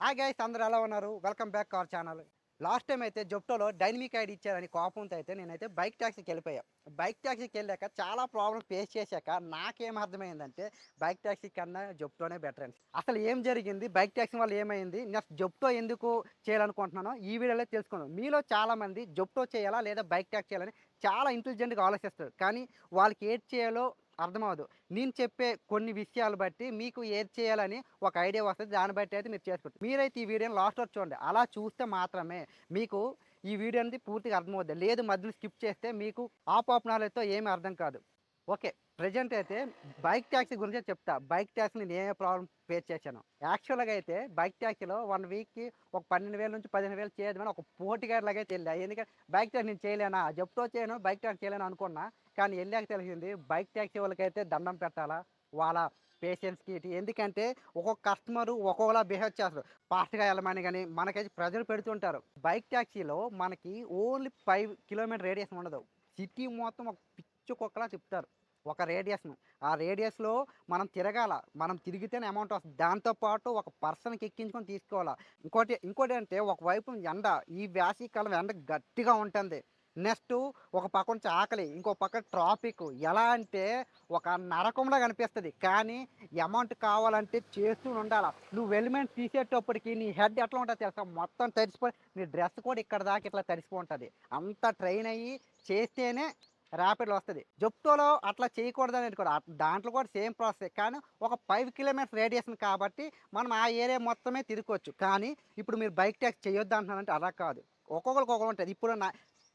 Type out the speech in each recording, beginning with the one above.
Hi guys అందరూ ఎలా ఉన్నారు? Welcome back our channel last time అయితే జొప్టోలో డైనమిక్ ఐడి ఇచ్చారని కోపంతో అయితే నేనైతే బైక్ ట్యాక్సీకి వెళ్ళిపోయా. బైక్ ట్యాక్సీకి వెళ్ళాక చాలా ప్రాబ్లమ్ ఫేస్ చేశాక నాకేం అర్థమైందంటే బైక్ ట్యాక్సీ కన్నా జొప్టోనే బెటర్ అండి అసలు ఏం జరిగింది? బైక్ ట్యాక్సీ వల్ల ఏమైంది? నెక్స్ట్ జొప్టో ఎందుకు చేయాలనుకుంటున్నానో ఈ వీడియోలో తెలుసుకున్నాను మీలో చాలామంది జొప్టో చేయాలా లేదా బైక్ ట్యాక్సీ చేయాలని చాలా ఇంటెలిజెంట్గా ఆలోచిస్తారు. కానీ వాళ్ళకి ఏది చేయాలో అర్థమవదు నేను చెప్పే కొన్ని విషయాలు బట్టి మీకు ఏది చేయాలని ఒక ఐడియా వస్తుంది దాన్ని బట్టి అయితే మీరు చేసుకుంటారు మీరైతే ఈ వీడియోని లాస్ట్ వరకు చూడండి. అలా చూస్తే మాత్రమే మీకు ఈ వీడియో అనేది పూర్తిగా అర్థమవుద్ది. లేదు మధ్యలో స్కిప్ చేస్తే మీకు ఆప్ ఆప్ నాలెడ్జ్తో ఏమీ అర్థం కాదు. ఓకే ప్రజెంట్ అయితే బైక్ ట్యాక్సీ గురించే చెప్తా. బైక్ ట్యాక్సీ నేను ఏ ప్రాబ్లం ఫేస్ చేశాను. యాక్చువల్గా అయితే బైక్ ట్యాక్సీలో వన్ వీక్కి ఒక పన్నెండు వేల నుంచి పదిహేను వేలు చేయదని ఒక పోటీగా అయితే వెళ్ళా. ఎందుకంటే బైక్ ట్యాక్సీ నేను చేయలేనా? జప్తో చేయను బైక్ ట్యాక్సీ చేయలేను అనుకున్నా. కానీ వెళ్ళాక తెలిసింది బైక్ ట్యాక్సీ వాళ్ళకైతే దండం పెట్టాలా? వాళ్ళ పేషెంట్స్కి ఇటు. ఎందుకంటే ఒక్కొక్క కస్టమర్ ఒక్కొక్కలా బిహేవ్ చేస్తారు. ఫాస్ట్గా వెళ్ళమని కానీ మనకైతే ప్రజలు పెడుతుంటారు. బైక్ ట్యాక్సీలో మనకి ఓన్లీ ఫైవ్ కిలోమీటర్ రేడియస్ ఉండదు. సిటీ మొత్తం ఒక పిచ్చు కుక్కలా చెప్తారు ఒక రేడియస్ను. ఆ రేడియస్లో మనం తిరగాల. మనం తిరిగితేనే అమౌంట్ వస్తుంది. దాంతోపాటు ఒక పర్సన్కి ఎక్కించుకొని తీసుకోవాలా. ఇంకోటి ఇంకోటి అంటే ఒకవైపు ఎండ ఈ వేసవికాలం ఎండ గట్టిగా ఉంటుంది. నెక్స్ట్ ఒక పక్క నుంచి ఆకలి ఇంకో పక్క ట్రాఫిక్ ఎలా అంటే ఒక నరకంలో కనిపిస్తుంది. కానీ అమౌంట్ కావాలంటే చేస్తూ ఉండాల. నువ్వు ఎలిమెంట్ తీసేటప్పటికి నీ హెడ్ ఎట్లా ఉంటుంది తెలుసా? మొత్తం తడిసిపోయి నీ డ్రెస్ కూడా ఇక్కడ దాకా ఇట్లా తడిసిపోతుంది అంత ట్రైన్ అయ్యి చేస్తేనే ర్యాపిడ్లో వస్తుంది. జొప్టోలో అట్లా చేయకూడదని అనేది కూడా దాంట్లో కూడా సేమ్ ప్రాసెస్. కానీ ఒక ఫైవ్ కిలోమీటర్స్ రేడియేషన్ కాబట్టి మనం ఆ ఏరియా మొత్తమే తిరగవచ్చు కానీ ఇప్పుడు మీరు బైక్ ట్యాక్స్ చేయొద్దు అంటున్నారంటే అలా కాదు. ఒక్కొక్కరికి ఒక్కొక్కరు ఉంటుంది. ఇప్పుడు నా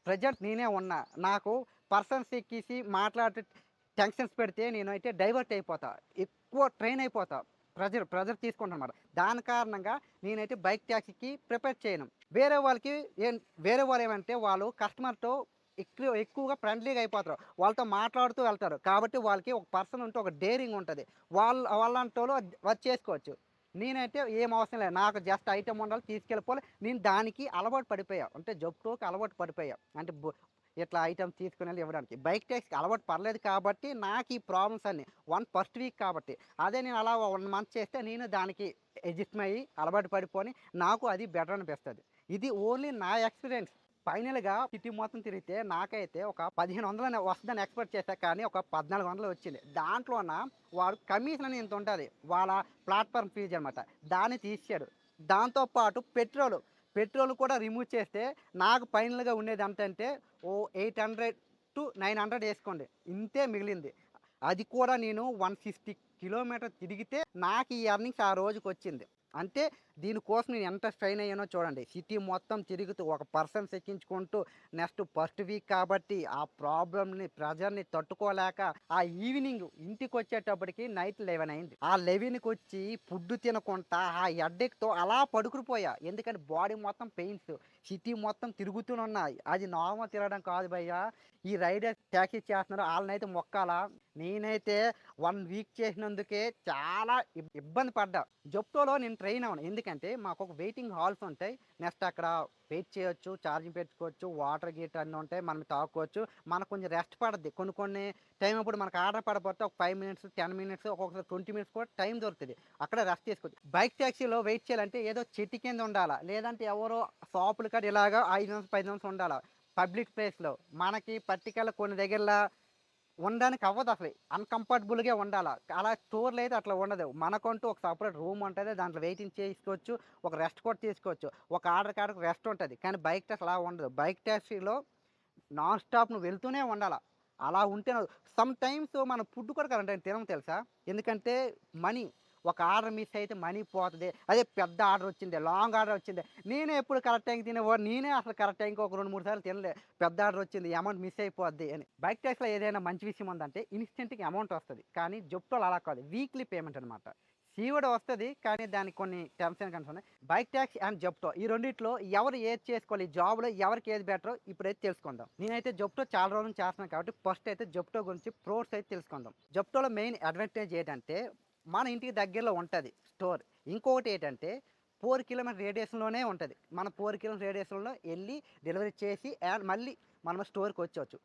ప్రజెంట్ నేనే ఉన్నా. నాకు పర్సన్స్ ఎక్కిసి మాట్లాడే టెన్షన్స్ పెడితే నేను అయితే డైవర్ట్ అయిపోతా. ఎక్కువ ట్రైన్ అయిపోతా. ప్రెజర్ ప్రెజర్ తీసుకుంటాను అనమాట దాని కారణంగా నేనైతే బైక్ ట్యాక్సీకి ప్రిపేర్ చేయను. వేరే వాళ్ళకి ఏం వేరే వాళ్ళు ఏమంటే వాళ్ళు కస్టమర్తో ఎక్కువ ఎక్కువగా ఫ్రెండ్లీగా అయిపోతారు. వాళ్ళతో మాట్లాడుతూ వెళ్తారు. కాబట్టి వాళ్ళకి ఒక పర్సన్ ఉంటే ఒక డేరింగ్ ఉంటుంది. వాళ్ళ వాళ్ళంటి వాళ్ళు వచ్చి చేసుకోవచ్చు నేనైతే ఏం అవసరం లేదు. నాకు జస్ట్ ఐటమ్ ఉండాలి తీసుకెళ్ళిపోవాలి నేను దానికి అలవాటు పడిపోయా. అంటే జబ్టోకి అలవాటు పడిపోయా. అంటే ఇట్లా ఐటమ్స్ తీసుకుని వెళ్ళి ఇవ్వడానికి బైక్ ట్యాక్స్కి అలవాటు పర్లేదు కాబట్టి నాకు ఈ ప్రాబ్లమ్స్ అన్ని. వన్ ఫస్ట్ వీక్ కాబట్టి. అదే నేను అలా వన్ మంత్ చేస్తే నేను దానికి అడ్జస్ట్ అయ్యి అలవాటు పడిపోని నాకు అది బెటర్ అనిపిస్తుంది. ఇది ఓన్లీ నా ఎక్స్పీరియన్స్ ఫైనల్గా సిటీ మొత్తం తిరిగితే నాకైతే ఒక పదిహేను వందలు వస్తుందని ఎక్స్పెక్ట్ చేశా కానీ ఒక పద్నాలుగు వందలు వచ్చింది. దాంట్లోన వాడు కమిషన్ అని ఇంత ఉంటుంది? వాళ్ళ ప్లాట్ఫామ్ ఫీజు అనమాట దాన్ని తీసాడు దాంతోపాటు పెట్రోల్. పెట్రోల్ కూడా రిమూవ్ చేస్తే నాకు ఫైనల్గా ఉండేది ఎంతంటే ఓ eight hundred to nine hundred వేసుకోండి. ఇంతే మిగిలింది. అది కూడా నేను వన్ సిక్స్టీ కిలోమీటర్ తిరిగితే నాకు ఈ ఎర్నింగ్స్ ఆ రోజుకి వచ్చింది అంటే దీనికోసం నేను ఎంత స్ట్రైన్ అయ్యానో చూడండి. సిటీ మొత్తం తిరుగుతూ ఒక పర్సన్స్ ఎక్కించుకుంటూ నెక్స్ట్ ఫస్ట్ వీక్ కాబట్టి ఆ ప్రాబ్లమ్ని ప్రెజర్ని తట్టుకోలేక ఆ ఈవినింగ్ ఇంటికి వచ్చేటప్పటికి నైట్ లెవెన్ అయింది. ఆ లెవెన్కి వచ్చి ఫుడ్ తినకుండా ఆ ఎడ్డెక్తో అలా పడుకుపోయా ఎందుకంటే బాడీ మొత్తం పెయిన్స్. సిటీ మొత్తం తిరుగుతూనే ఉన్నాయి. అది నార్మల్ తిరగడం కాదు భయ్యా. ఈ రైడర్ ట్యాక్సీ చేస్తున్నారు. వాళ్ళనైతే మొక్కాలా? నేనైతే వన్ వీక్ చేసినందుకే చాలా ఇబ్బంది పడ్డా. జొప్టోలో నేను ట్రైన్ అవ్వను. ఎందుకంటే మాకు ఒక వెయిటింగ్ హాల్స్ ఉంటాయి. నెక్స్ట్ అక్కడ వెయిట్ చేయొచ్చు ఛార్జింగ్ పెట్టుకోవచ్చు వాటర్ గీటర్ అన్నీ ఉంటాయి మనం తాగుకోవచ్చు మనకు కొంచెం రెస్ట్ పడుద్ది. కొన్ని కొన్ని టైం అప్పుడు మనకు ఆర్డర్ పడకపోతే ఒక ఫైవ్ మినిట్స్ టెన్ మినిట్స్ ఒక్కొక్కసారి ట్వంటీ మినిట్స్ కూడా టైం దొరుకుతుంది. అక్కడ రెస్ట్ చేసుకోవచ్చు బైక్ ట్యాక్సీలో వెయిట్ చేయాలంటే ఏదో చెట్టు కింద ఉండాలా. లేదంటే ఎవరో షాపులు కాడ ఇలాగా ఐదు నిమిషం పది నిమిషం ఉండాలా. పబ్లిక్ ప్లేస్లో మనకి పర్టికులర్ కొన్ని దగ్గరలో ఉండడానికి అవ్వదు అసలు. అన్కంఫర్టబుల్గా ఉండాలి అలా స్టోర్లు అయితే అట్లా ఉండదు మనకంటూ ఒక సపరేట్ రూమ్ ఉంటుంది. దాంట్లో వెయిటింగ్ చేసుకోవచ్చు. ఒక రెస్ట్ కూడా తీసుకోవచ్చు. ఒక ఆర్డర్ కాడకు రెస్ట్ ఉంటుంది. కానీ బైక్ ట్యాక్సీ అలా ఉండదు బైక్ ట్యాక్సీలో నాన్ స్టాప్ నువ్వు వెళ్తూనే ఉండాలి అలా ఉంటే సమ్ టైమ్స్ మనం ఫుడ్ కూడా కరెంట్ తినం తెలుసా? ఎందుకంటే మనీ ఒక ఆర్డర్ మిస్ అయితే మనీ పోతుంది. అదే పెద్ద ఆర్డర్ వచ్చింది లాంగ్ ఆర్డర్ వచ్చింది. నేనే ఎప్పుడు కరెక్ట్ టైంకి తినేవాడు నేనే అసలు కరెక్ట్ టైంకి ఒక రెండు మూడు సార్లు తినలే. పెద్ద ఆర్డర్ వచ్చింది అమౌంట్ మిస్ అయిపోద్ది అని. బైక్ ట్యాక్స్లో ఏదైనా మంచి విషయం ఉందంటే ఇన్స్టెంట్కి అమౌంట్ వస్తుంది. కానీ జొప్టోలు అలా కాదు వీక్లీ పేమెంట్ అనమాట సీవుడు వస్తుంది కానీ దానికి కొన్ని టర్మ్స్ అండ్ కండిషన్ ఉన్నాయి. బైక్ ట్యాక్స్ అండ్ జొప్టో ఈ రెండిట్లో ఎవరు ఏది చేసుకోవాలి ఈ జాబ్లో ఎవరికి ఏది బెటరో ఇప్పుడైతే తెలుసుకుందాం. నేనైతే జొప్టో చాలా రోజులు నుంచి చేస్తున్నాను కాబట్టి ఫస్ట్ అయితే జొప్టో గురించి ప్రోస్ అయితే తెలుసుకుందాం. జొప్టోలో మెయిన్ అడ్వాంటేజ్ ఏంటంటే మన ఇంటికి దగ్గరలో ఉంటుంది స్టోర్. ఇంకొకటి ఏంటంటే ఫోర్ కిలోమీటర్ రేడియేషన్లోనే ఉంటుంది. మన ఫోర్ కిలోమీటర్ రేడియేషన్లో వెళ్ళి డెలివరీ చేసి అండ్ మళ్ళీ మనం స్టోర్కి వచ్చవచ్చు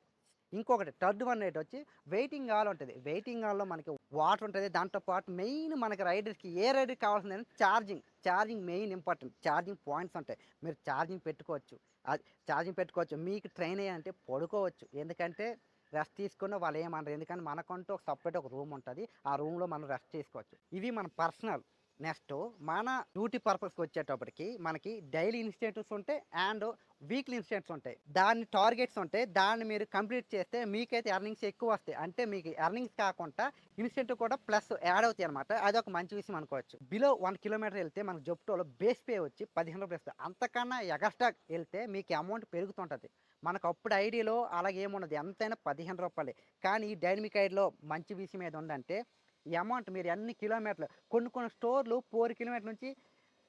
ఇంకొకటి థర్డ్ వన్ రేట్ వచ్చి వెయిటింగ్ హాల్ ఉంటుంది. వెయిటింగ్ హాల్లో మనకి వాటర్ ఉంటుంది. దాంతో పాటు మెయిన్ మనకి రైడర్స్కి ఏ రైడర్ కావాల్సింది charging. Charging main important. Charging points ఉంటాయి. మీరు ఛార్జింగ్ పెట్టుకోవచ్చు. అది ఛార్జింగ్ పెట్టుకోవచ్చు. మీకు ట్రైన్ అయ్యాలంటే పడుకోవచ్చు. ఎందుకంటే రెస్ట్ తీసుకున్న వాళ్ళు ఏమనరు. ఎందుకంటే మనకంటూ ఒక సపరేట్ ఒక రూమ్ ఉంటుంది. ఆ రూమ్లో మనం రెస్ట్ తీసుకోవచ్చు. ఇవి మన పర్సనల్ నెక్స్ట్ మన డ్యూటీ పర్పస్కి వచ్చేటప్పటికి మనకి డైలీ ఇన్స్టెంట్స్ ఉంటాయి అండ్ వీక్లీ ఇన్స్టెంట్స్ ఉంటాయి. దాని టార్గెట్స్ ఉంటాయి దాన్ని మీరు కంప్లీట్ చేస్తే మీకైతే ఎర్నింగ్స్ ఎక్కువ వస్తాయి. అంటే మీకు ఎర్నింగ్స్ కాకుండా ఇన్స్టెంట్ కూడా ప్లస్ యాడ్ అవుతాయి అనమాట అది ఒక మంచి విషయం అనుకోవచ్చు. బిలో వన్ కిలోమీటర్ వెళ్తే మనకు జొప్టోలో బేస్ పే వచ్చి పదిహేను రూపాయలు ఇస్తుంది అంతకన్నా ఎగస్ట్రా వెళ్తే మీకు అమౌంట్ పెరుగుతుంటుంది. మనకు అప్పుడు ఐడిలో అలాగే ఏమున్నది ఎంతైనా పదిహేను రూపాయలే. కానీ ఈ డైనమిక్ ఐడిలో మంచి విషయం ఏది ఉందంటే అమౌంట్ మీరు ఎన్ని కిలోమీటర్లు కొన్ని కొన్ని స్టోర్లు ఫోర్ కిలోమీటర్ నుంచి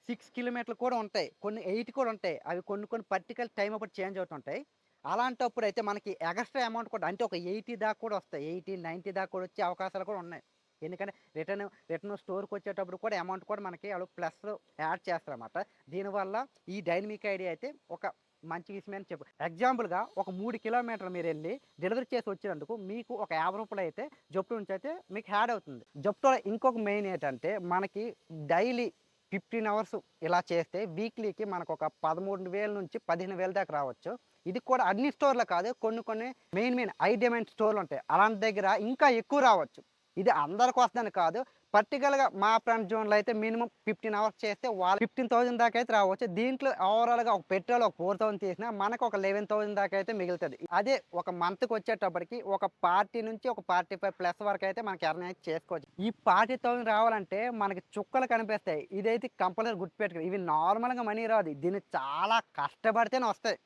సిక్స్ కిలోమీటర్లు కూడా ఉంటాయి. కొన్ని ఎయిట్ కూడా ఉంటాయి. అవి కొన్ని కొన్ని పర్టికల్ టైం అప్పుడు చేంజ్ అవుతుంటాయి. అలాంటప్పుడు అయితే మనకి ఎక్స్ట్రా అమౌంట్ కూడా అంటే ఒక ఎయిటీ దాకా కూడా వస్తాయి. ఎయిటీ నైంటీ దాకా కూడా వచ్చే అవకాశాలు కూడా ఉన్నాయి. ఎందుకంటే రిటర్న్ రిటర్న్ స్టోర్కి వచ్చేటప్పుడు కూడా అమౌంట్ కూడా మనకి వాళ్ళు ప్లస్ యాడ్ చేస్తారన్నమాట. దీనివల్ల ఈ డైనమిక్ ఐడియా అయితే ఒక మంచి విషయం అని చెప్పు. ఎగ్జాంపుల్గా ఒక మూడు కిలోమీటర్లు మీరు వెళ్ళి డెలివరీ చేసి వచ్చినందుకు మీకు ఒక యాభై రూపాయలు అయితే జప్టు నుంచి అయితే మీకు యాడ్ అవుతుంది. జప్టులో ఇంకొక మెయిన్ ఏంటంటే మనకి డైలీ ఫిఫ్టీన్ అవర్స్ ఇలా చేస్తే వీక్లీకి మనకు ఒక పదమూడు వేల నుంచి పదిహేను వేల దాకా రావచ్చు. ఇది కూడా అన్ని స్టోర్లు కాదు కొన్ని కొన్ని మెయిన్ మెయిన్ ఐ డిమాండ్ స్టోర్లు ఉంటాయి. అలాంటి దగ్గర ఇంకా ఎక్కువ రావచ్చు. ఇది అందరికి వస్తుందని కాదు పర్టికులర్గా మా ఫ్రెండ్ జోన్లో అయితే మినిమం ఫిఫ్టీన్ అవర్స్ చేస్తే వాళ్ళు ఫిఫ్టీన్ థౌసండ్ దాకా అయితే రావచ్చు. దీంట్లో ఓవరాల్గా ఒక పెట్రోల్ ఒక ఫోర్ థౌసండ్ తీసినా మనకు ఒక లెవెన్ థౌసండ్ దాకా అయితే మిగులుతుంది. అదే ఒక మంత్కి వచ్చేటప్పటికి ఒక పార్టీ నుంచి ఒక పార్టీ ఫైవ్ ప్లస్ వరకు అయితే మనకి ఎర్న్ అయితే చేసుకోవచ్చు. ఈ పార్టీ థౌసండ్ రావాలంటే మనకి చుక్కలు కనిపిస్తాయి. ఇదైతే కంపల్సరీ గుర్తుపెట్టుకుని ఇవి నార్మల్గా మనీ రాదు. దీన్ని చాలా కష్టపడితేనే వస్తాయి.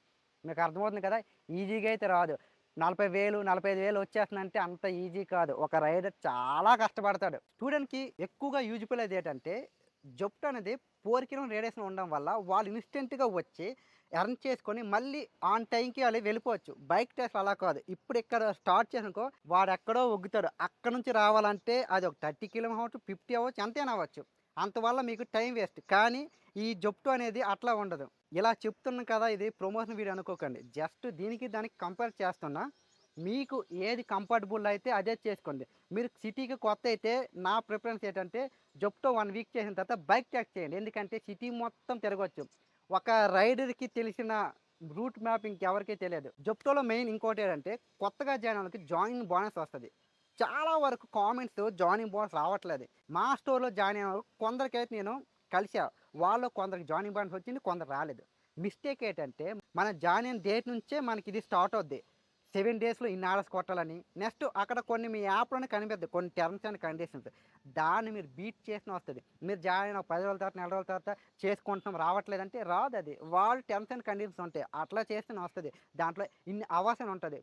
మీకు అర్థమవుతుంది కదా? ఈజీగా అయితే రాదు. నలభై వేలు నలభై ఐదు వేలు వచ్చేస్తుందంటే అంత ఈజీ కాదు. ఒక రైడర్ చాలా కష్టపడతాడు. స్టూడెంట్కి ఎక్కువగా యూజ్ఫుల్ అయితే ఏంటంటే జప్ట్ అనేది ఫోర్ రేడియేషన్ ఉండడం వల్ల వాళ్ళు ఇన్స్టెంట్గా వచ్చి ఎర్న్ చేసుకొని మళ్ళీ ఆన్ టైంకి వాళ్ళు వెళ్ళిపోవచ్చు. బైక్ టెస్ట్ అలా కాదు. ఇప్పుడు ఇక్కడ స్టార్ట్ చేసినకో వాడు ఎక్కడో ఒగ్గుతాడు. అక్కడ నుంచి రావాలంటే అది ఒక థర్టీ కిలోమీటర్ ఫిఫ్టీ అవ్వచ్చు ఎంతైనా అవ్వచ్చు. అంతవల్ల మీకు టైం వేస్ట్. కానీ ఈ జప్టు అనేది అట్లా ఉండదు. ఇలా చెప్తున్నాను కదా ఇది ప్రమోషన్ వీడియో అనుకోకండి. జస్ట్ దీనికి దానికి కంపేర్ చేస్తున్నా మీకు ఏది కంఫర్టబుల్ అయితే అదే చేసుకోండి. మీరు సిటీకి కొత్త అయితే నా ప్రిఫరెన్స్ ఏంటంటే జప్టో వన్ వీక్ చేసిన తర్వాత బైక్ ట్యాక్ చేయండి. ఎందుకంటే సిటీ మొత్తం తిరగవచ్చు ఒక రైడర్కి తెలిసిన రూట్ మ్యాప్ ఇంకెవరికీ తెలియదు. జప్టోలో మెయిన్ ఇంకోటి ఏంటంటే కొత్తగా జాయిన్ వాళ్ళకి జాయిన్ బోనస్ వస్తుంది. చాలా వరకు కామెంట్స్ జాయినింగ్ బోనస్ రావట్లేదు. మా స్టోర్లో జాయిన్ అయిన కొందరికైతే నేను కలిసా. వాళ్ళు కొందరికి జాయినింగ్ బోనస్ వచ్చింది కొందరు రాలేదు. మిస్టేక్ ఏంటంటే మన జాయిన్ అయిన డేట్ నుంచే మనకి ఇది స్టార్ట్ అవుద్ది. సెవెన్ డేస్లో ఇన్ని ఆర్డర్స్ కొట్టాలని. నెక్స్ట్ అక్కడ కొన్ని మీ యాప్లోనే కనిపిద్ది కొన్ని టర్మ్స్ అండ్ కండిషన్స్. దాన్ని మీరు బీట్ చేసిన వస్తుంది. మీరు జాయిన్ అయిన పది రోజుల తర్వాత నెల రోజుల తర్వాత చేసుకుంటున్నాం రావట్లేదంటే రాదు అది. వాళ్ళు టర్మ్స్ అండ్ కండిషన్స్ ఉంటాయి. అట్లా చేస్తేనే వస్తుంది. దాంట్లో ఇన్ని అవర్స్ అని ఉంటుంది.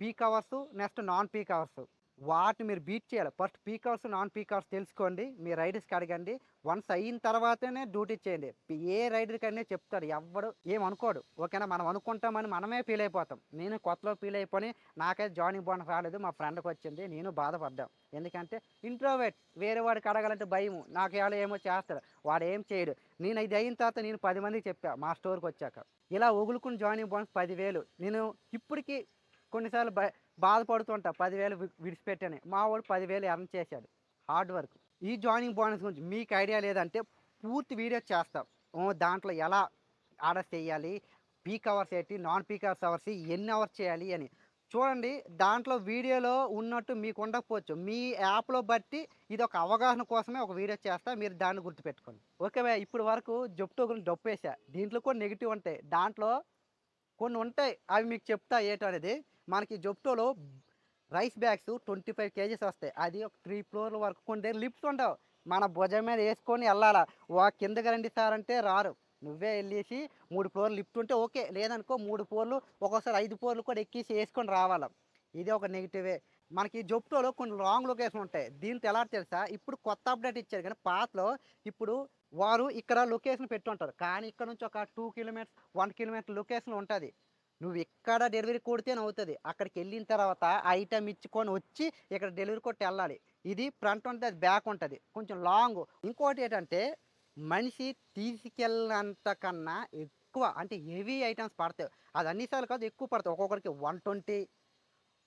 Peak hours next non peak hours. వాటిని మీరు బీట్ చేయాలి. ఫస్ట్ పీక్ నాన్ పీకర్స్ తెలుసుకోండి. మీ రైడర్స్కి అడగండి. వన్స్ అయిన తర్వాతనే డ్యూటీ చేయండి. ఏ రైడర్కైనా చెప్తాడు. ఎవడు ఏం అనుకోడు. ఓకేనా? మనం అనుకుంటామని మనమే ఫీల్ అయిపోతాం. నేను కొత్తలో ఫీల్ అయిపోయి నాకైతే జాయినింగ్ బోనస్ రాలేదు. మా ఫ్రెండ్కి వచ్చింది. నేను బాధపడ్డాం. ఎందుకంటే ఇంట్రోవేట్ వేరే వాడికి అడగాలంటే భయం నాకు ఎవడో ఏమో చేస్తాడు. వాడు ఏం చేయడు. నేను ఇది అయిన తర్వాత నేను పది మందికి చెప్పా మా స్టోర్కి వచ్చాక. ఇలా ఒగులుకుని జాయినింగ్ బోనస్ పదివేలు. నేను ఇప్పటికీ కొన్నిసార్లు బాధపడుతుంటా. పదివేలు విడిచిపెట్టాను మా వాడు పదివేలు ఎర్న్ చేశాడు. Hard work. ఈ జాయినింగ్ బోనస్ గురించి మీకు ఐడియా లేదంటే పూర్తి వీడియో చేస్తాం. దాంట్లో ఎలా ఆర్డర్ చేయాలి? పీక్ అవర్స్ ఏంటి? నాన్ పీక్ అవర్స్ అవర్స్ ఎన్ని అవర్స్ చేయాలి అని. చూడండి దాంట్లో వీడియోలో ఉన్నట్టు మీకు ఉండకపోవచ్చు. మీ యాప్లో బట్టి ఇది ఒక అవగాహన కోసమే ఒక వీడియో చేస్తా. మీరు దాన్ని గుర్తుపెట్టుకోండి. ఓకే భయ ఇప్పుడు వరకు జొప్టో గురించి డొప్పేసా దీంట్లో కూడా నెగిటివ్ ఉంటాయి. దాంట్లో కొన్ని ఉంటాయి. అవి మీకు చెప్తా ఏటనేది. అనేది మనకి జొప్టోలో rice bags twenty five kgs వస్తాయి. అది ఒక త్రీ ఫ్లోర్ల వరకు కొన్ని లిఫ్ట్స్ ఉండవు. మన భుజం మీద వేసుకొని వెళ్ళాలా? వా కిందకి రండి సార్ అంటే రారు. నువ్వే వెళ్ళేసి మూడు ఫ్లోర్లు లిఫ్ట్ ఉంటే ఓకే. లేదనుకో మూడు ఫ్లోర్లు ఒక్కోసారి ఐదు ఫ్లోర్లు కూడా ఎక్కేసి వేసుకొని రావాలి? ఇది ఒక నెగిటివే. మనకి జొప్టోలో కొన్ని లాంగ్ లొకేషన్ ఉంటాయి. దీంతో ఎలా తెలుసా? ఇప్పుడు కొత్త అప్డేట్ ఇచ్చారు కానీ పాతలో ఇప్పుడు వారు ఇక్కడ లొకేషన్ పెట్టుంటారు కానీ ఇక్కడ నుంచి ఒక two kilometres one kilometre location ఉంటుంది. నువ్వు ఎక్కడ డెలివరీ కొడితేనే అవుతుంది అక్కడికి వెళ్ళిన తర్వాత ఐటమ్ ఇచ్చుకొని వచ్చి ఇక్కడ డెలివరీ కొట్టి వెళ్ళాలి. ఇది ఫ్రంట్ ఉంటుంది బ్యాక్ ఉంటుంది. కొంచెం లాంగ్. ఇంకోటి ఏంటంటే మనిషి తీసుకెళ్ళినంత కన్నా ఎక్కువ అంటే హెవీ ఐటమ్స్ పడతాయి. అది అన్నిసార్లు కాదు ఎక్కువ పడతాయి. ఒక్కొక్కరికి one twenty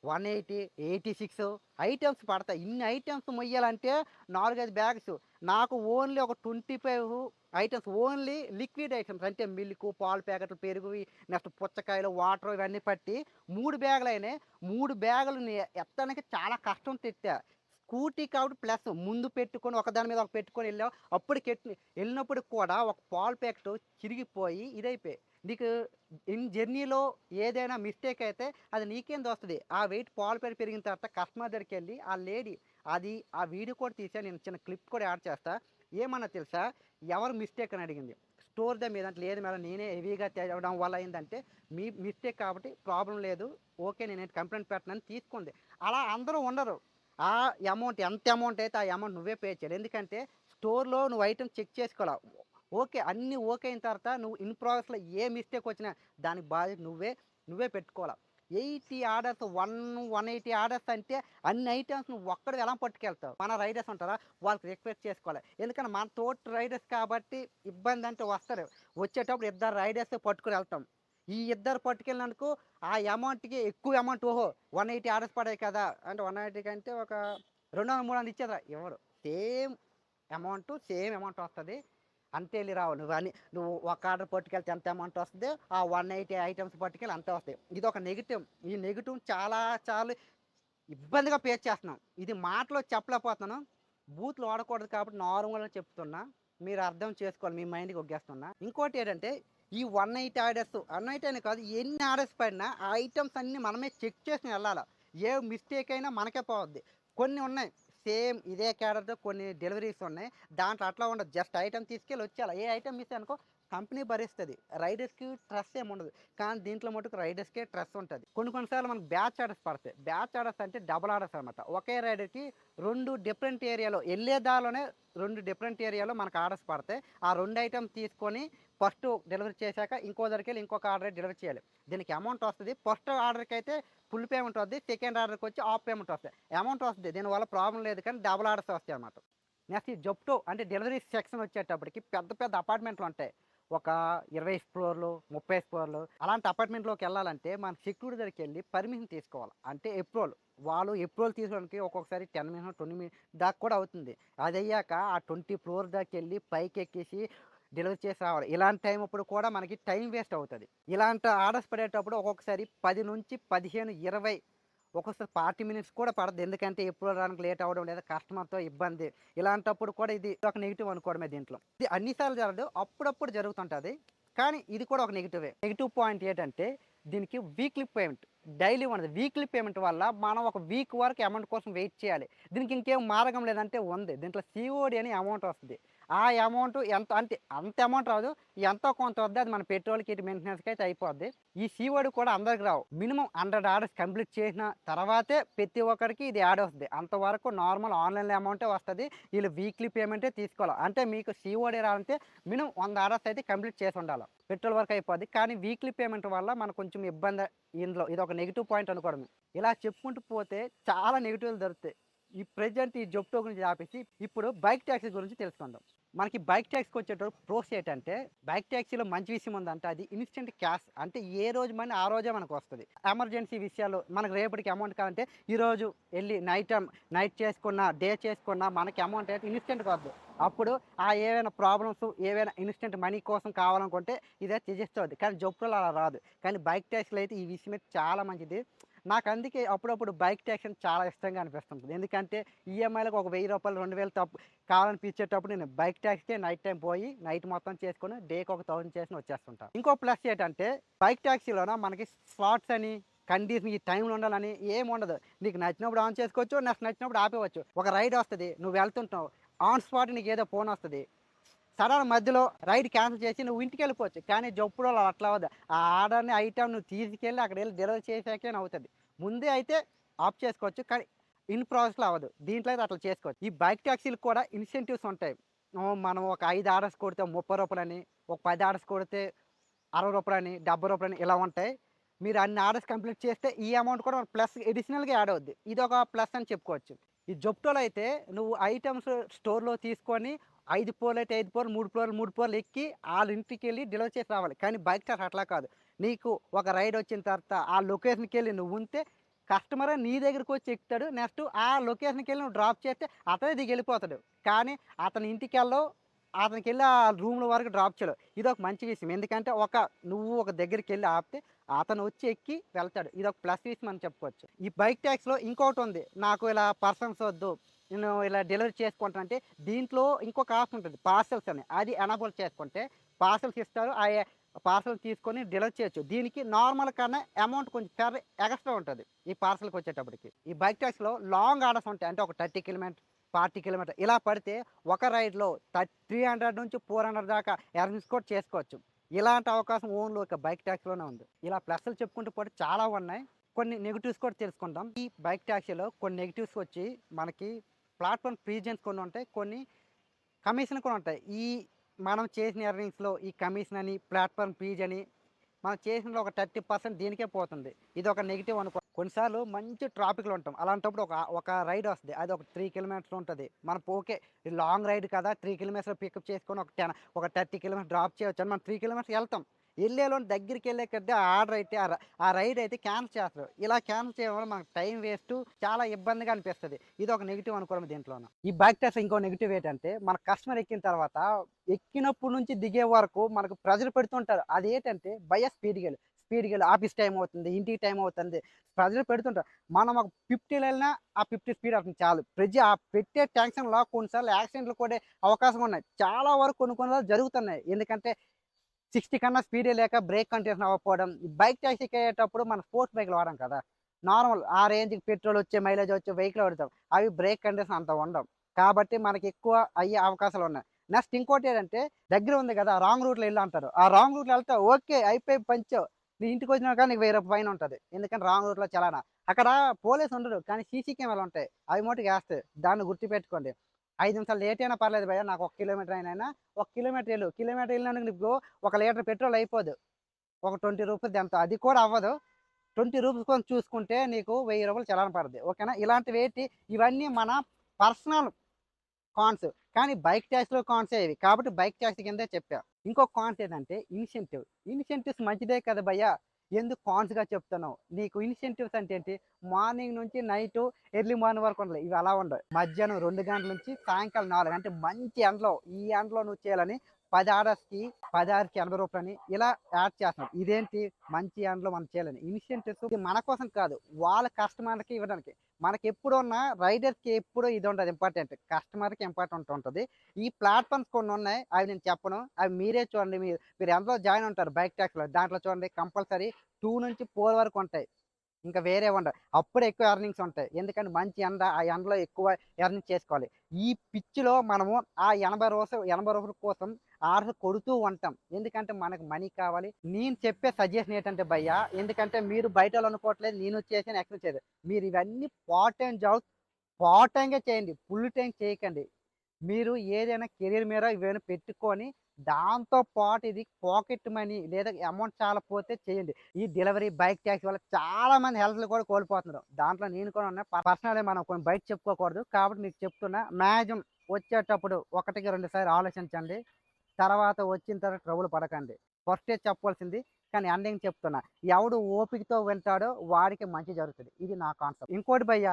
one eighty eighty six items పడతాయి. ఇన్ని ఐటమ్స్ మొయ్యాలంటే నాలుగైదు బ్యాగ్స్. నాకు ఓన్లీ ఒక twenty five items only liquid items అంటే మిల్క్ పాలు ప్యాకెట్లు పెరుగు నెక్స్ట్ పుచ్చకాయలు వాటర్ ఇవన్నీ పట్టి మూడు బ్యాగులు అయినాయి. మూడు బ్యాగులు ఎత్తడానికి చాలా కష్టం తెచ్చా స్కూటీ కాబట్టి ప్లస్ ముందు పెట్టుకొని ఒకదాని మీద ఒక పెట్టుకొని వెళ్ళాం అప్పుడు వెళ్ళినప్పుడు కూడా ఒక పాలు ప్యాకెట్ చిరిగిపోయి ఇదైపోయి నీకు ఇన్ జర్నీలో ఏదైనా మిస్టేక్ అయితే అది నీకేం దొస్తుంది ఆ వెయిట్ పాలు ప్యాకెట్ పెరిగిన తర్వాత కస్టమర్ దగ్గరికి వెళ్ళి ఆ లేడీ అది ఆ వీడియో కూడా తీసా నేను చిన్న క్లిప్ కూడా యాడ్ చేస్తాను ఏమన్నా తెలుసా? ఎవరు మిస్టేక్ అని అడిగింది. స్టోర్ ద మీద లేదు మేడం నేనే హెవీగా తేవడం వల్ల ఏంటంటే మీ మిస్టేక్ కాబట్టి ప్రాబ్లం లేదు ఓకే నేను కంప్లైంట్ పెట్టనని తీసుకుంది అలా అందరూ ఉండరు. ఆ అమౌంట్ ఎంత అమౌంట్ అయితే ఆ అమౌంట్ నువ్వే పే చేయాలి. ఎందుకంటే స్టోర్లో నువ్వు ఐటమ్ చెక్ చేసుకోవాలి? ఓకే అన్నీ ఓకే అయిన తర్వాత నువ్వు ఇన్ ప్రాసెస్లో ఏ మిస్టేక్ వచ్చినా దానికి బాధ్యత నువ్వే నువ్వే పెట్టుకోవాలి? Eighty orders one one eighty orders అంటే అన్ని ఐటమ్స్ నువ్వు ఒక్కడు ఎలా పట్టుకెళ్తావు? మన రైడర్స్ ఉంటారా? వాళ్ళకి రిక్వెస్ట్ చేసుకోవాలి. ఎందుకంటే మన తోటి రైడర్స్ కాబట్టి ఇబ్బంది అంటే వస్తారు. వచ్చేటప్పుడు ఇద్దరు రైడర్స్ పట్టుకుని వెళ్తాం. ఈ ఇద్దరు పట్టుకెళ్ళినందుకు ఆ అమౌంట్కి ఎక్కువ అమౌంట్ ఓహో వన్ ఎయిటీ ఆర్డర్స్ పడాయి కదా అంటే వన్ ఎయిటీ కంటే ఒక రెండు వందల మూడు వందలు ఇచ్చేదా? ఎవరు? సేమ్ అమౌంట్ సేమ్ అమౌంట్ వస్తుంది. అంతే రావు. నువ్వు అని నువ్వు ఒక ఆర్డర్ పట్టుకెళ్తే ఎంత అమౌంట్ వస్తుంది ఆ వన్ ఎయిటీ ఐటమ్స్ పట్టుకెళ్ళి అంతే వస్తాయి. ఇది ఒక నెగిటివ్ ఈ నెగిటివ్ చాలా చాలా ఇబ్బందిగా పే చేస్తున్నాం. ఇది మాటలో చెప్పలేకపోతున్నాను. బూత్లు వాడకూడదు కాబట్టి నార్మల్గా చెప్తున్నా. మీరు అర్థం చేసుకోవాలి. మీ మైండ్కి ఒగ్గేస్తున్నా. ఇంకోటి ఏంటంటే ఈ one eight orders one eight అని కాదు ఎన్ని ఆర్డర్స్ పడినా ఆ ఐటమ్స్ అన్నీ మనమే చెక్ చేసి వెళ్ళాలి. ఏ మిస్టేక్ అయినా మనకే పోవద్ది. కొన్ని ఉన్నాయి. సేమ్ ఇదే క్యాడర్తో కొన్ని డెలివరీస్ ఉన్నాయి. దాంట్లో అట్లా ఉండదు. జస్ట్ ఐటమ్ తీసుకెళ్ళి వచ్చేలా ఏ ఐటమ్ మిస్ అనుకో కంపెనీ భరిస్తుంది. రైడర్స్కి ట్రస్ ఏమి ఉండదు. కానీ దీంట్లో మటుకు రైడర్స్కే ట్రస్ ఉంటుంది. కొన్ని కొన్నిసార్లు మనకు బ్యాచ్ ఆర్డర్స్ పడతాయి. బ్యాచ్ ఆర్డర్స్ అంటే డబుల్ ఆర్డర్స్ అనమాట ఒకే రైడర్కి రెండు డిఫరెంట్ ఏరియాలో వెళ్ళే దారిలోనే రెండు డిఫరెంట్ ఏరియాలో మనకు ఆర్డర్స్ పడతాయి. ఆ రెండు ఐటమ్ తీసుకొని ఫస్ట్ డెలివరీ చేశాక ఇంకో దగ్గరికి వెళ్ళి ఇంకొక ఆర్డర్ డెలివరీ చేయాలి. దీనికి అమౌంట్ వస్తుంది. ఫస్ట్ ఆర్డర్కి అయితే ఫుల్ పేమెంట్ వస్తుంది. సెకండ్ ఆర్డర్కి వచ్చి ఆఫ్ పేమెంట్ వస్తుంది. అమౌంట్ వస్తుంది. దీనివల్ల ప్రాబ్లం లేదు కానీ డబుల్ ఆర్డర్స్ వస్తాయి అన్నమాట. నెక్స్ట్ ఈ జొప్టో అంటే డెలివరీ సెక్షన్ వచ్చేటప్పటికి పెద్ద పెద్ద అపార్ట్మెంట్లు ఉంటాయి. ఒక ఇరవై ఫ్లోర్లు ముప్పై ఫ్లోర్లు అలాంటి అపార్ట్మెంట్లోకి వెళ్ళాలంటే మన సెక్యూరిటీ దగ్గరికి వెళ్ళి పర్మిషన్ తీసుకోవాలి. అంటే అప్రూవల్ వాళ్ళు అప్రూవల్ తీసుకోవడానికి ఒక్కొక్కసారి టెన్ మినిట్స్ ట్వంటీ మినిట్స్ దాకా కూడా అవుతుంది. అది అయ్యాక ఆ ట్వంటీ ఫ్లోర్ దాకా వెళ్ళి పైకి ఎక్కేసి డెలివరీ చేసి రావాలి. ఇలాంటి టైం అప్పుడు కూడా మనకి టైం వేస్ట్ అవుతుంది. ఇలాంటి ఆర్డర్స్ పడేటప్పుడు ఒక్కొక్కసారి పది నుంచి పదిహేను ఇరవై ఒక్కొక్కసారి ఫార్టీ మినిట్స్ కూడా పడదు ఎందుకంటే ఎప్పుడు రావడానికి లేట్ అవ్వడం లేదా కస్టమర్తో ఇబ్బంది. ఇలాంటప్పుడు కూడా ఇది ఒక నెగిటివ్ అనుకోవడమే దీంట్లో. ఇది అన్నిసార్లు జరగదు. అప్పుడప్పుడు జరుగుతుంటుంది. కానీ ఇది కూడా ఒక నెగిటివే. నెగిటివ్ పాయింట్ ఏంటంటే దీనికి వీక్లీ పేమెంట్. డైలీ ఉన్నది. వీక్లీ పేమెంట్ వల్ల మనం ఒక వీక్ వరకు అమౌంట్ కోసం వెయిట్ చేయాలి. దీనికి ఇంకేం మార్గం లేదంటే ఉంది. దీంట్లో సిఓడి అని అమౌంట్ వస్తుంది. ఆ అమౌంట్ ఎంత అంటే అంత అమౌంట్ రాదు. ఎంతో కొంత వద్ద అది మన పెట్రోల్కి ఇటు మెయింటెనెన్స్కి అయితే అయిపోద్ది. ఈ సిఓడి కూడా అందరికి రావు. మినిమం హండ్రెడ్ ఆర్డర్స్ కంప్లీట్ చేసిన తర్వాతే ప్రతి ఒక్కరికి ఇది యాడ్ వస్తుంది. అంతవరకు నార్మల్ ఆన్లైన్ అమౌంటే వస్తుంది. వీళ్ళు వీక్లీ పేమెంటే తీసుకోవాలి. అంటే మీకు సిఓడి రావాలంటే మినిమం వంద ఆర్డర్స్ అయితే కంప్లీట్ చేసి ఉండాలి. పెట్రోల్ వరకు అయిపోద్ది. కానీ వీక్లీ పేమెంట్ వల్ల మనకు కొంచెం ఇబ్బంది. ఇందులో ఇది ఒక నెగిటివ్ పాయింట్ అనుకోవడమే. ఇలా చెప్పుకుంటూ పోతే చాలా నెగిటివ్లు దొరుకుతాయి ఈ ప్రజెంట్ ఈ జొప్టో గురించి ఆపేసి ఇప్పుడు బైక్ ట్యాక్సీ గురించి తెలుసుకుందాం. మనకి బైక్ ట్యాక్సీకి వచ్చేటప్పుడు ప్రోస్ ఏంటంటే బైక్ ట్యాక్సీలో మంచి విషయం ఉందంటే అది ఇన్స్టెంట్ క్యాష్ అంటే ఏ రోజు మనీ ఆ రోజే మనకు వస్తుంది. ఎమర్జెన్సీ విషయాలు మనకు రేపటికి అమౌంట్ కావాలంటే ఈరోజు వెళ్ళి నైట్ నైట్ చేసుకున్న డే చేసుకున్న మనకి అమౌంట్ అయితే ఇన్స్టెంట్ వద్దు. అప్పుడు ఆ ఏవైనా ప్రాబ్లమ్స్ ఏవైనా ఇన్స్టెంట్ మనీ కోసం కావాలనుకుంటే ఇదే చేస్తుంది కానీ జొప్పులు అలా రాదు. కానీ బైక్ ట్యాక్సీలో అయితే ఈ విషయం అయితే చాలా మంచిది. నాకు అందుకే అప్పుడప్పుడు బైక్ ట్యాక్సీ చాలా ఇష్టంగా అనిపిస్తుంటుంది. ఎందుకంటే ఈఎంఐలకు ఒక వెయ్యి రూపాయలు రెండు వేలు తప్పు కావాలనిపించేటప్పుడు నేను బైక్ ట్యాక్సీకే నైట్ టైం పోయి నైట్ మొత్తం చేసుకుని డేకి ఒక థౌసండ్ చేసి వచ్చేస్తుంటాను ఇంకో ప్లస్ ఏంటంటే బైక్ ట్యాక్సీలోన మనకి స్లాట్స్ అని కండిషన్ ఈ టైంలో ఉండాలని ఏమి ఉండదు. నీకు నచ్చినప్పుడు ఆన్ చేసుకోవచ్చు నాకు నచ్చినప్పుడు ఆపేవచ్చు ఒక రైడ్ వస్తుంది నువ్వు వెళ్తుంటావు. ఆన్ స్పాట్ నీకు ఏదో ఫోన్ వస్తుంది. సడన్ మధ్యలో రైడ్ క్యాన్సిల్ చేసి నువ్వు ఇంటికి వెళ్ళిపోవచ్చు. కానీ జప్పుడు అలా అట్లా అవ్వదు ఆ ఆర్డర్ని ఐటమ్ నువ్వు తీసుకెళ్ళి అక్కడ వెళ్ళి డెలివరీ చేసాకే అవుతుంది ముందే అయితే ఆఫ్ చేసుకోవచ్చు కానీ ఇన్ ప్రాసెస్లో అవ్వదు. దీంట్లో అయితే అట్లా చేసుకోవచ్చు. ఈ బైక్ ట్యాక్సీలకు కూడా ఇన్సెంటివ్స్ ఉంటాయి. మనం ఒక ఐదు ఆర్డర్స్ కొడితే ముప్పై రూపాయలని ఒక పది ఆర్డర్స్ కొడితే అరవై రూపాయలని డెబ్బై రూపాయలని ఇలా ఉంటాయి. మీరు అన్ని ఆర్డర్స్ కంప్లీట్ చేస్తే ఈ అమౌంట్ కూడా ప్లస్ ఎడిషనల్గా యాడ్ అవుద్ది. ఇది ఒక ప్లస్ అని చెప్పుకోవచ్చు. ఈ జొప్టోలో అయితే నువ్వు ఐటమ్స్ స్టోర్లో తీసుకొని ఐదు ఫ్లోర్లు అయితే ఐదు ఫ్లోర్లు మూడు ఫ్లోర్లు మూడు ఫ్లోర్లు ఎక్కి వాళ్ళ ఇంటికి వెళ్ళి డెలివరీ చేసి రావాలి. కానీ బైక్ చార్జ్ అట్లా కాదు. నీకు ఒక రైడ్ వచ్చిన తర్వాత ఆ లొకేషన్కి వెళ్ళి నువ్వు ఉంటే కస్టమర్ నీ దగ్గరికి వచ్చి ఎక్కుతాడు. నెక్స్ట్ ఆ లొకేషన్కి వెళ్ళి నువ్వు డ్రాప్ చేస్తే అతనే దిగి వెళ్ళిపోతాడు. కానీ అతని ఇంటికి వెళ్ళవు అతనికి వెళ్ళి ఆ రూమ్ల వరకు డ్రాప్ చేయడం. ఇది ఒక మంచి విషయం. ఎందుకంటే ఒక నువ్వు ఒక దగ్గరికి వెళ్ళి ఆపితే అతను వచ్చి ఎక్కి వెళ్తాడు. ఇది ఒక ప్లస్ విషయం అని చెప్పుకోవచ్చు. ఈ బైక్ ట్యాక్స్లో ఇంకోటి ఉంది. నాకు ఇలా పర్సన్స్ వద్దు. నేను ఇలా డెలివరీ చేసుకుంటాను అంటే దీంట్లో ఇంకొక ఆప్షన్ ఉంటుంది పార్సల్స్ అని. అది ఎనబుల్ చేసుకుంటే పార్సల్స్ ఇస్తారు ఆ పార్సల్ తీసుకొని డెలివరీ చేయొచ్చు. దీనికి నార్మల్ కన్నా అమౌంట్ కొంచెం ఫెర్ ఎక్స్ట్రా ఉంటుంది ఈ పార్సల్కి వచ్చేటప్పటికి. ఈ బైక్ ట్యాక్స్లో లాంగ్ ఆర్డర్స్ ఉంటాయి అంటే ఒక థర్టీ కిలోమీటర్ ఫార్టీ కిలోమీటర్ ఇలా పడితే ఒక రైడ్లో త్రీ హండ్రెడ్ నుంచి ఫోర్ హండ్రెడ్ దాకా ఎర్నింగ్స్ కూడా చేసుకోవచ్చు. ఇలాంటి అవకాశం ఓన్లో ఒక బైక్ ట్యాక్సీలోనే ఉంది. ఇలా ప్లస్లు చెప్పుకుంటూ పోతే చాలా ఉన్నాయి. కొన్ని నెగిటివ్స్ కూడా తెలుసుకుంటాం ఈ బైక్ ట్యాక్సీలో కొన్ని నెగిటివ్స్ వచ్చి మనకి ప్లాట్ఫామ్ ప్రీజన్స్ కొన్ని ఉంటాయి కొన్ని కమిషన్ కూడా ఉంటాయి. ఈ మనం చేసిన ఎర్నింగ్స్లో ఈ కమిషన్ అని ప్లాట్ఫామ్ ఫీజ్ అని మనం చేసిన ఒక థర్టీ పర్సెంట్ దీనికే పోతుంది. ఇది ఒక నెగిటివ్ అనుకో కొన్నిసార్లు మంచి ట్రాఫిక్లో ఉంటాం. అలాంటప్పుడు ఒక ఒక రైడ్ వస్తుంది. అది ఒక త్రీ కిలోమీటర్స్ ఉంటుంది. మనం ఓకే లాంగ్ రైడ్ కదా త్రీ కిలోమీటర్స్ పికప్ చేసుకొని ఒక టెన్ ఒక థర్టీ కిలోమీటర్స్ డ్రాప్ చేయవచ్చు అని మనం త్రీ కిలోమీటర్స్ వెళ్తాం. వెళ్ళేలో దగ్గరికి వెళ్ళే కొద్దీ ఆ ఆర్డర్ అయితే ఆ రైడ్ అయితే క్యాన్సిల్ చేస్తారు. ఇలా క్యాన్సిల్ చేయడం వల్ల మనకు టైం వేస్ట్ చాలా ఇబ్బందిగా అనిపిస్తుంది. ఇది ఒక నెగిటివ్ అనుకోవడం దీంట్లోన. ఈ బైక్ టెస్ట్ ఇంకో నెగిటివ్ ఏంటంటే మన కస్టమర్ ఎక్కిన తర్వాత ఎక్కినప్పటి నుంచి దిగే వరకు మనకు ప్రెజర్ పెడుతుంటారు అది ఏంటంటే భయ స్పీడ్కి వెళ్ళి స్పీడ్కి వెళ్ళి ఆఫీస్ టైం అవుతుంది ఇంటికి టైం అవుతుంది ప్రెజర్ పెడుతుంటారు మనం ఒక ఫిఫ్టీలో వెళ్ళినా ఆ ఫిఫ్టీ స్పీడ్ అవుతుంది చాలు. ప్రజ ఆ పెట్టే ట్యాంక్షన్లో కొన్నిసార్లు యాక్సిడెంట్లు కూడా అవకాశం ఉన్నాయి. చాలా వరకు కొన్ని కొన్ని జరుగుతున్నాయి. ఎందుకంటే సిక్స్టీ కన్నా స్పీడ్ లేక బ్రేక్ కంటిన్యూషన్ అవ్వకపోవడం బైక్ ట్యాక్సీకి అయ్యేటప్పుడు మనం స్పోర్ట్స్ బైక్లు వాడాం కదా. నార్మల్ ఆ రేంజ్కి పెట్రోల్ వచ్చే మైలేజ్ వచ్చే వెహికల్ వాడతాం. అవి బ్రేక్ కండిషన్ అంత ఉండవు. కాబట్టి మనకి ఎక్కువ అయ్యే అవకాశాలు ఉన్నాయి. నెక్స్ట్ ఇంకోటి ఏంటంటే దగ్గర ఉంది కదా రాంగ్ రూట్లో వెళ్ళి అంటారు. ఆ రాంగ్ రూట్లో వెళ్తే ఓకే అయిపోయి పంచో. నీ ఇంటికి వచ్చినా కానీ నీకు వెయ్యి పైన ఉంటుంది. ఎందుకంటే రాంగ్ రూట్లో చలానా. అక్కడ పోలీస్ ఉండరు కానీ సీసీ కెమెరాలు ఉంటాయి. అవి మోటికి వేస్తాయి. దాన్ని గుర్తుపెట్టుకోండి. ఐదు నిమిషాలు లేట్ అయినా పర్లేదు భయ్య నాకు ఒక కిలోమీటర్ అయినా ఒక కిలోమీటర్ వెళ్ళు. కిలోమీటర్ వెళ్ళినందుకు నీకు ఒక లీటర్ పెట్రోల్ అయిపోదు. ఒక ట్వంటీ రూపీస్ ఎంత అది కూడా అవ్వదు. ట్వంటీ రూపీస్ కోసం చూసుకుంటే నీకు వెయ్యి రూపాయలు చలాన పడుతుంది ఓకేనా? ఇలాంటివి ఏంటి ఇవన్నీ మన పర్సనల్ కాన్స్. కానీ బైక్ ట్యాక్స్లో కాన్స్ ఇవి. కాబట్టి బైక్ ట్యాక్స్ కిందే చెప్పా. ఇంకో కాన్స్ ఏంటంటే ఇన్సెంటివ్. ఇన్సెంటివ్స్ మంచిదే కదా భయ్యా. ఎందుకు కాన్స్గా చెప్తున్నావు? నీకు ఇన్సెంటివ్స్ అంటే ఏంటి? మార్నింగ్ నుంచి నైట్ ఎర్లీ మార్నింగ్ వరకు ఉండదు ఇవి అలా ఉండవు. మధ్యాహ్నం రెండు గంటల నుంచి సాయంకాలం నాలుగు అంటే మంచి ఎండలో ఈ ఎండలో నువ్వు చేయాలని పది ఆర్డర్స్కి పది ఆర్కి ఎనభై రూపాయలని ఇలా యాడ్ చేస్తున్నాం. ఇదేంటి? మంచి ఎండలో మనం చేయాలని. ఇన్సెంటివ్స్ మన కోసం కాదు. వాళ్ళ కస్టమర్కి ఇవ్వడానికి. మనకి ఎప్పుడు ఉన్న రైడర్స్కి ఎప్పుడు ఇది ఉండదు. ఇంపార్టెంట్. కస్టమర్కి ఇంపార్టెంట్ ఉంటుంది. ఈ ప్లాట్ఫామ్స్ కొన్ని ఉన్నాయి. అవి నేను చెప్పను. అవి మీరే చూడండి. మీరు మీరు ఎంతో జాయిన్ ఉంటారు బైక్ ట్యాక్స్లో? దాంట్లో చూడండి. కంపల్సరీ టూ నుంచి ఫోర్ వరకు ఉంటాయి. ఇంకా వేరే ఉండవు అప్పుడు ఎక్కువ ఎర్నింగ్స్ ఉంటాయి. ఎందుకంటే మంచి ఎండ ఆ ఎండలో ఎక్కువ ఎర్నింగ్ చేసుకోవాలి. ఈ పిచ్చిలో మనము ఆ ఎనభై రోజులు ఎనభై రోజుల కోసం ఆర్డర్ కొడుతూ ఉంటాం. ఎందుకంటే మనకు మనీ కావాలి. నేను చెప్పే సజెషన్ ఏంటంటే భయ్య ఎందుకంటే మీరు బయట వాళ్ళు అనుకోవట్లేదు నేను చేసిన ఎక్కడ చేయదు మీరు ఇవన్నీ పార్ట్ టైం జాబ్స్ పార్ట్ టైంగా చేయండి. ఫుల్ టైం చేయకండి. మీరు ఏదైనా కెరీర్ మీద ఇవన్నీ పెట్టుకొని దాంతో పాటు ఇది పాకెట్ మనీ లేదా అమౌంట్ చాలా పోతే చేయండి. ఈ డెలివరీ బైక్ ట్యాక్సీ వల్ల చాలా మంది హెల్త్లు కూడా కోల్పోతున్నారు. దాంట్లో నేను కూడా ఉన్నా పర్సనల్ మనం కొన్ని బయట చెప్పుకోకూడదు. కాబట్టి మీకు చెప్తున్నా మ్యాక్సిమం వచ్చేటప్పుడు ఒకటికి రెండు సార్లు ఆలోచించండి. తర్వాత వచ్చిన తర్వాత ట్రబుల్ పడకండి. ఫస్టే చెప్పవలసింది కానీ ఎండింగ్ చెప్తున్నా. ఎవడు ఓపికతో వెళ్తాడో వాడికి మంచి జరుగుతుంది. ఇది నా కాన్సెప్ట్. ఇంకోటి భయ్య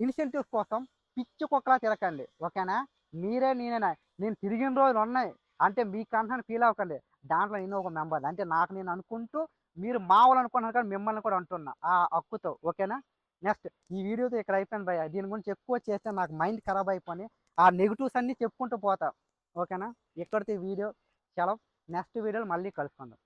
ఇన్సెంటివ్స్ కోసం పిచ్చి కుక్కలా తిరకండి ఓకేనా? మీరే నేనేనా? నేను తిరిగిన రోజులు ఉన్నాయి. అంటే మీ కన్సర్న్ ఫీల్ అవ్వకండి. దాంట్లో నేను ఒక మెంబర్ అంటే నాకు నేను అనుకుంటూ మీరు మా అనుకున్నాను కానీ మిమ్మల్ని కూడా అంటున్నా. ఆ హక్కుతో. ఓకేనా? నెక్స్ట్ ఈ వీడియోతో ఇక్కడ అయిపోయింది భయ దీని గురించి ఎక్కువ చేస్తే నాకు మైండ్ ఖరాబ్ అయిపోయి ఆ నెగిటివ్స్ అన్నీ చెప్పుకుంటూ పోతా. ఓకేనా? ఇక్కడితో ఈ వీడియో సెలవు. నెక్స్ట్ వీడియోలో మళ్ళీ కలుసుకుందాం.